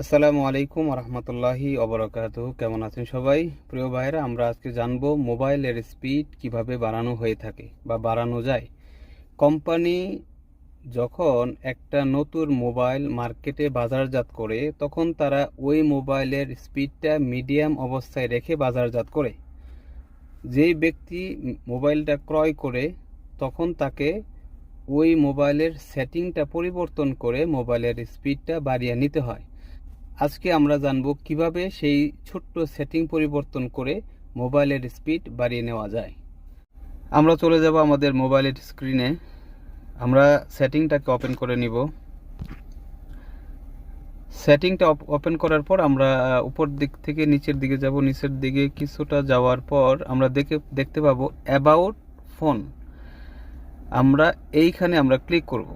আসসালামু আলাইকুম রহমতুল্লাহি অবরাকাত কেমন আছেন সবাই? প্রিয় ভাইরা আমরা আজকে জানব মোবাইলের স্পিড কীভাবে বাড়ানো হয়ে থাকে বা বাড়ানো যায়। কোম্পানি যখন একটা নতুন মোবাইল মার্কেটে বাজারজাত করে, তখন তারা ওই মোবাইলের স্পিডটা মিডিয়াম অবস্থায় রেখে বাজারজাত করে। যেই ব্যক্তি মোবাইলটা ক্রয় করে, তখন তাকে ওই মোবাইলের সেটিংটা পরিবর্তন করে মোবাইলের স্পিডটা বাড়িয়ে নিতে হয়। আজকে আমরা জানব কীভাবে সেই ছোট্ট সেটিং পরিবর্তন করে মোবাইলের স্পিড বাড়িয়ে নেওয়া যায়। আমরা চলে যাব আমাদের মোবাইলের স্ক্রিনে আমরা সেটিংটাকে ওপেন করে নিব। সেটিংটা ওপেন করার পর আমরা উপর দিক থেকে নিচের দিকে যাব। নিচের দিকে কিছুটা যাওয়ার পর আমরা দেখে, দেখতে পাবো অ্যাবাউট ফোন আমরা এইখানে আমরা ক্লিক করব।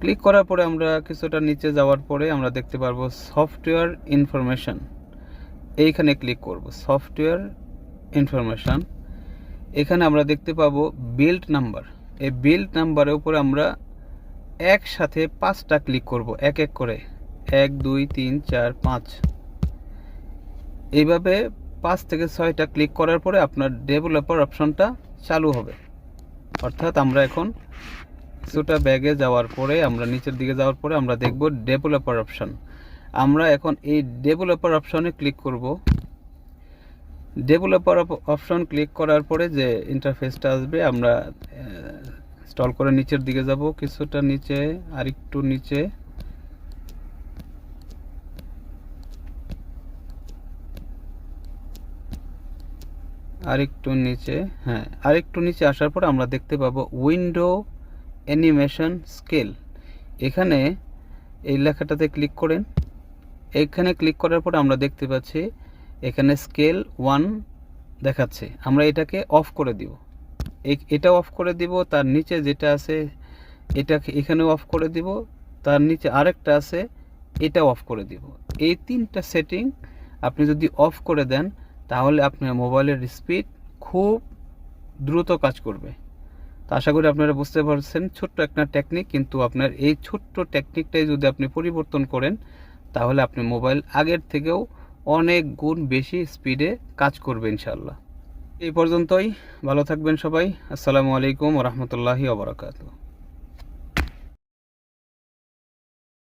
ক্লিক করার পরে আমরা কিছুটা নিচে যাওয়ার পরে আমরা দেখতে পারব সফটওয়্যার ইনফরমেশন এইখানে ক্লিক করব সফটওয়্যার ইনফরমেশন এখানে আমরা দেখতে পাবো বিল্ড নাম্বার এই বিল্ড নাম্বারের উপরে আমরা একসাথে পাঁচটা ক্লিক করব, এক এক করে। এক, দুই, তিন, চার, পাঁচ। এইভাবে পাঁচ থেকে ছয়টা ক্লিক করার পরে আপনার ডেভেলপার অপশনটা চালু হবে। অর্থাৎ আমরা এখন কিছুটা ব্যাগে যাওয়ার পরে, আমরা নিচের দিকে যাওয়ার পরে আমরা দেখব ডেভেলপার অপশন আমরা এখন এই ডেভেলপার অপশনে ক্লিক করব। ডেভেলপার অপশন ক্লিক করার পরে যে ইন্টারফেসটা আসবে, আমরা স্টল করে নিচের দিকে যাব। কিছুটা নিচে আর একটু নিচে। আরেকটু নিচে হ্যাঁ আরেকটু নিচে আসার পর আমরা দেখতে পাবো উইন্ডো অ্যানিমেশন স্কেল। এখানে এই লেখাটাতে ক্লিক করেন। এখানে ক্লিক করার পর আমরা দেখতে পাচ্ছি এখানে স্কেল ওয়ান দেখাচ্ছে। আমরা এটাকে অফ করে দিব। এটা অফ করে দিব, তার নিচে যেটা আছে এটাকে এখানে অফ করে দিব, তার নিচে আরেকটা আছে এটা অফ করে দিব। এই তিনটা সেটিং আপনি যদি অফ করে দেন, তাহলে আপনার মোবাইলের স্পিড খুব দ্রুত কাজ করবে। তো আশা করি আপনারা বুঝতে পারছেন, ছোট্ট একটা টেকনিক কিন্তু আপনার এই ছোট্ট টেকনিকটাই যদি আপনি পরিবর্তন করেন, তাহলে আপনি মোবাইল আগের থেকেও অনেক গুণ বেশি স্পিডে কাজ করবে ইনশাল্লাহ এই পর্যন্তই, ভালো থাকবেন সবাই, আসসালামু আলাইকুম রহমতুল্লাহি ওবরাকাতু